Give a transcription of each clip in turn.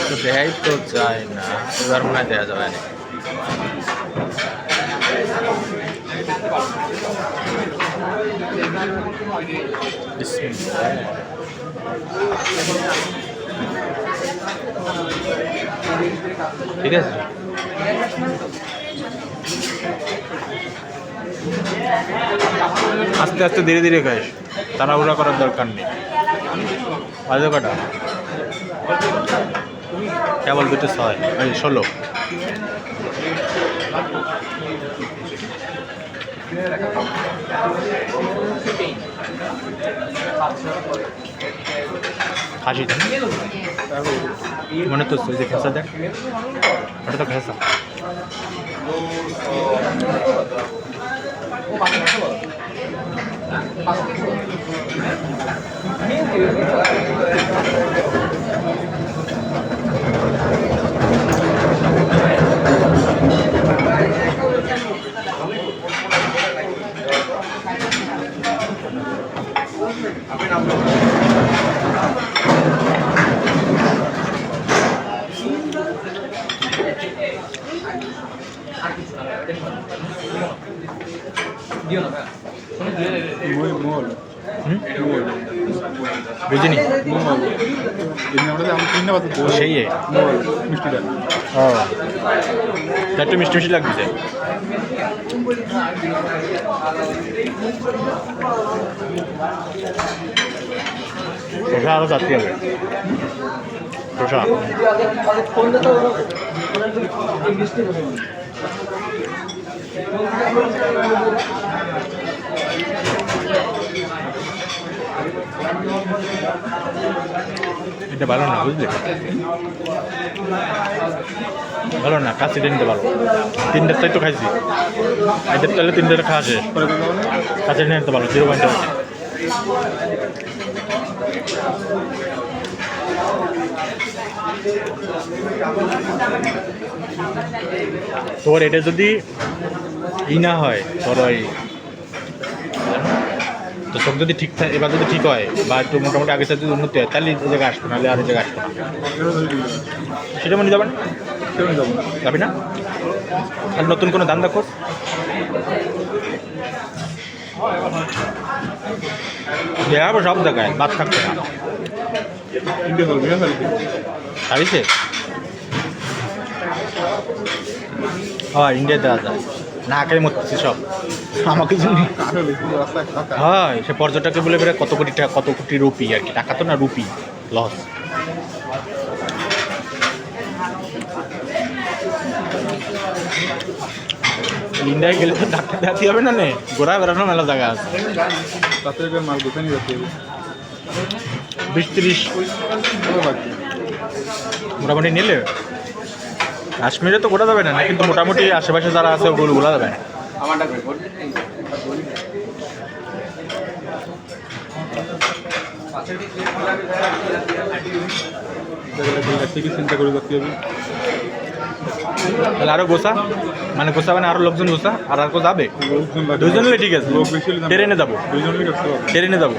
তো দেয় তো যায় না এবার মনে হয় দেওয়া যাবে না। ঠিক আছে? আস্তে আস্তে ধীরে ধীরে খাইস। তাড়াহুড়া করার দরকার নেই। বাজে কাটা কেবল দুটো ছয়। এই, ষোলো। খাসি মনে তো ওই খেসা দেখ ওটা তো খেসা। মই মল বুঝিনি সেই মিষ্টিটা ও একটু মিষ্টি মিষ্টি লাগতেছে শশা আরও যাত্রী হবে শশা। এটা ভালো না, বুঝলি? ভালো না কাছে নিতে ভালো। তিনটার তাই তো খাইছি। এদের তাহলে তিনটার খাওয়া তো কাছে নিয়ে ভালো, জিরো পয়েন্ট তোর এটা যদি ই না হয়, তোর ওই তো সব যদি ঠিক থাকে, এবার যদি ঠিক হয় বা একটু মোটামুটি আগে সাথে যদি উন্নতি হয়, তাহলে এই জায়গায় আসব, নাহলে আর এই জায়গায় আসব সেটা মনে যাবেন যাব না? আর নতুন কোনো দান দেখো দেখাবো সব জায়গায়, বাদ থাকছে না। ছাড়িছে হয় ইন্ডিয়া দেওয়া যায় না খাই মরতেছি সব। আমাকে জন্য হয়, সে পর্যটকে বলে বেড়ে কত কোটি টাকা, কত কোটি রুপি আর কি। টাকা তো না, রুপি লস ইন্ডিয়ায় গেলে তো ডাক্তার দেখাতে হবে না নে? ঘোরা বেড়ানো মেলা জায়গা আছে। তাতে মাল গোছানি যাচ্ছে বিশ তিরিশ। মোটামুটি নিলে? কাশ্মীরে তো ঘোরা যাবে না, কিন্তু মোটামুটি আশেপাশে যারা আছে ওগুলো ঘোরা যাবে না। থেকে চিন্তা করে করতে হবে। তাহলে আরও গোসা মানে গোসা মানে আরও লোকজন গোসা আর আর কেউ যাবে? দুইজন হলে ঠিক আছে। ট্রেনে যাব। হবে। ট্রেনে যাব।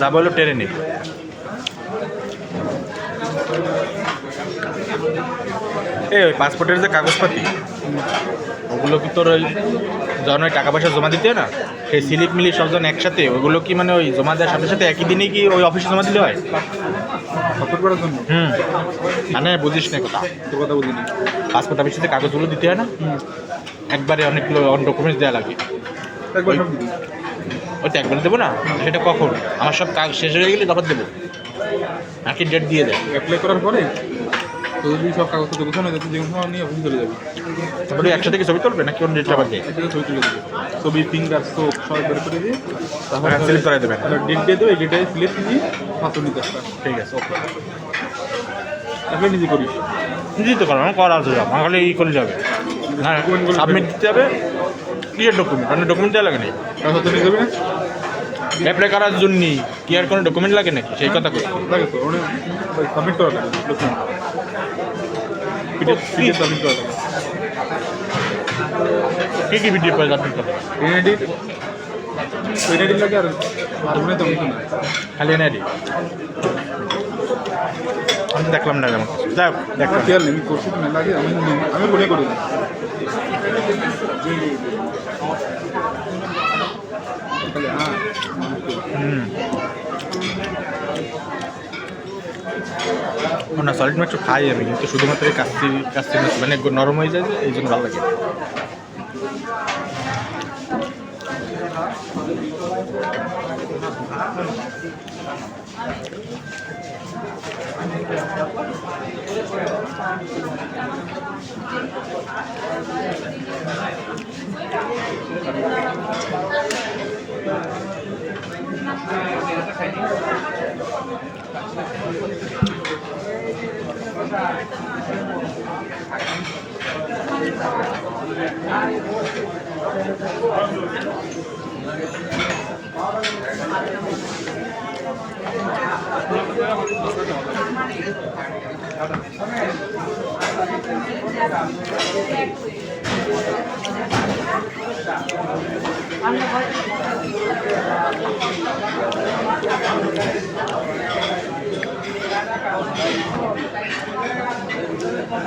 যাব হলো ট্রেনে। এই ওই পাসপোর্টের যে কাগজপাতি ওগুলো কি তোর ওই যখন ওই টাকা পয়সা জমা দিতে না সেই স্লিপ মিলি সবজন একসাথে ওগুলো কি মানে ওই জমা দেওয়ার সাথে সাথে একই দিনে কি ওই অফিসে জমা দিলে হয়? হুম। মানে বুঝিস না কথা। তোর কথা বুঝিনি। পাসপোর্ট অফিসে কাগজগুলো দিতে হয় না একবারে অনেকগুলো অন ডকুমেন্টস দেওয়া লাগে। ওই তো একবারে দেবো না? সেটা কখন? আমার সব কাজ শেষ হয়ে গেলে তখন দেবো। নাকি ডেট দিয়ে দেয়। অ্যাপ্লাই করার পরে সব কাগজপত্র গোছানো যাচ্ছে যে কোনো নিয়ে অফিসে চলে যাবে। তারপরে একসাথে কি ছবি তুলবে নাকি অন্য ডেট আবার দেয়? ছবি তুলে দেবে। ছবি ফিঙ্গার সোপ সব বের করে দিয়ে তারপর হ্যাঁ, select দেবেন। ডেট দিয়ে দেবে সিলেক্ট দিয়ে নিতে ঠিক আছে। ওকে অ্যাপ্লাই নিজে করিস। নিজেই তো করো আছে ই যাবে। না সাবমিট দিতে হবে কিসের ডকুমেন্ট মানে ডকুমেন্ট দেওয়া লাগে না। তার নিয়ে যাবি না। অ্যাপ্লাই করার জন্য কি আর কোনো ডকুমেন্ট লাগে নাকি? সেই কথা করছি লাগে তো ওটা সাবমিট করা লাগে পিডিএফ পিডিএফ সাবমিট করা লাগে। কি কি এনআইডি এনআইডি লাগে আর ডকুমেন্ট তো কিছু না খালি এনআইডি আমি দেখলাম না যেমন দেখলাম খেয়াল আমি করছি না লাগে আমি আমি মনে করি হ্যাঁ, না সলিড মাছ খাই আমি, কিন্তু শুধুমাত্র এই কাস্তি কাস্তি মাছ মানে নরম হয়ে যায় যে এই জন্য ভালো লাগে। আমরা